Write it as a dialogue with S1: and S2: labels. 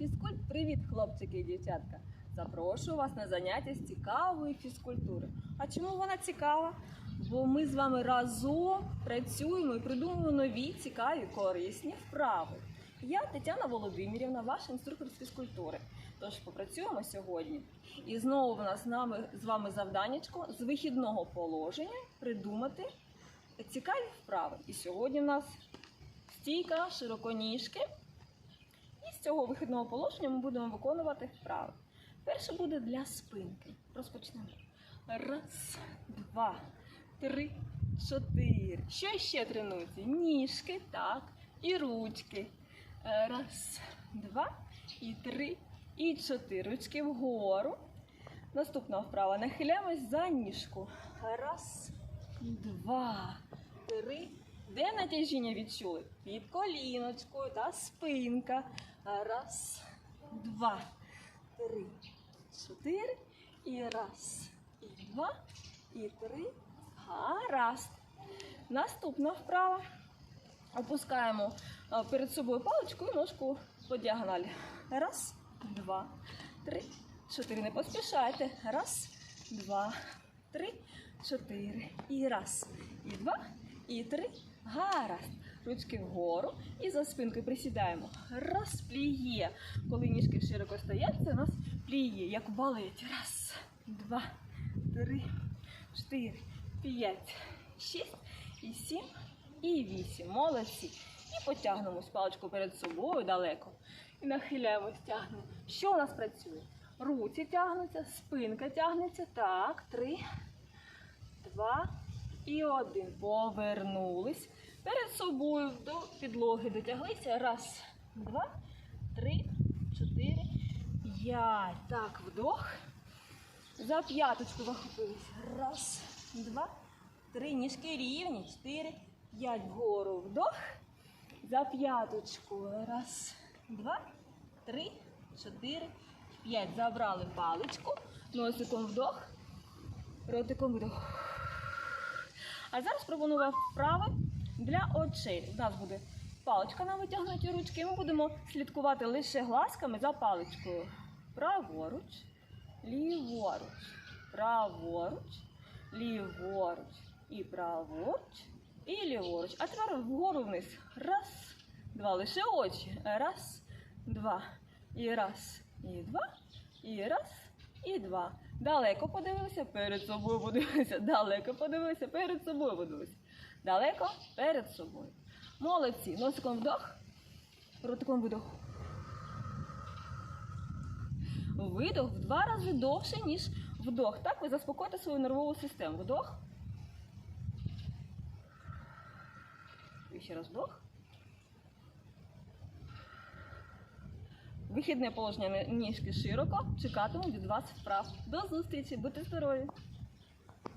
S1: Фізкульт, привіт, хлопчики і дівчатка! Запрошую вас на заняття з цікавої фізкультури. А чому вона цікава? Бо ми з вами разом працюємо і придумуємо нові, цікаві, корисні вправи. Я Тетяна Володимирівна, ваш інструктор з фізкультури. Тож попрацюємо сьогодні. І знову в нас з вами завданнячко з вихідного положення придумати цікаві вправи. І сьогодні в нас стійка, широконіжки. І з цього вихідного положення ми будемо виконувати вправи. Перше буде для спинки. Розпочнемо. Раз, два, три, чотири. Що ще тренується? Ніжки, так, і ручки. Е, Раз, два, і три, і чотири. Ручки вгору. Наступна вправа. Нахиляємось за ніжку. Раз, два, три. Де натяжіння відчули? Під коліночкою та спинка. Раз, два, три, чотири. І раз, і два, і три. Гаразд. Наступна вправа. Опускаємо перед собою паличку і ножку по діагоналі. Раз, два, три, чотири. Не поспішайте. Раз, два, три, чотири. І раз, і два, і три. Гаразд. Ручки вгору і за спинкою присідаємо. Раз, пліє. Коли ніжки широко стоять, це у нас пліє, як в балеті. Раз, два, три, чотири, п'ять, шість і сім і вісім. Молодці. І потягнемо паличку перед собою далеко. І нахиляємось, тягнемо. Що у нас працює? Руці тягнуться, спинка тягнеться. Так, три, два і один. Повернулись. Перед собою до підлоги дотяглися. Раз, два, три, чотири, п'ять. Так, вдох. За п'яточку захопились. Раз, два, три. Ніжки рівні. Чотири, п'ять. Вгору вдох. За п'яточку. Раз, два, три, чотири, п'ять. Забрали паличку. Носиком вдох. Ротиком вдох. А зараз пропоную вправи для очей. У нас буде паличка на витягнуті ручки. Ми будемо слідкувати лише глазками за паличкою. Праворуч, ліворуч, праворуч, ліворуч і праворуч, і ліворуч. А тепер вгору вниз. Раз, два. Лише очі. Раз, два. І раз, і два, і раз, і два. Далеко подивилися, перед собою подивилися. Далеко подивилися, перед собою подивилися. Далеко перед собою. Молодці. Носиком вдох, ротиком видох. Видох в два рази довше, ніж вдох. Так ви заспокоїте свою нервову систему. Вдох. І ще раз вдох. Вихідне положення ніжки широко. Чекатиму від вас вправ. До зустрічі, будьте здорові!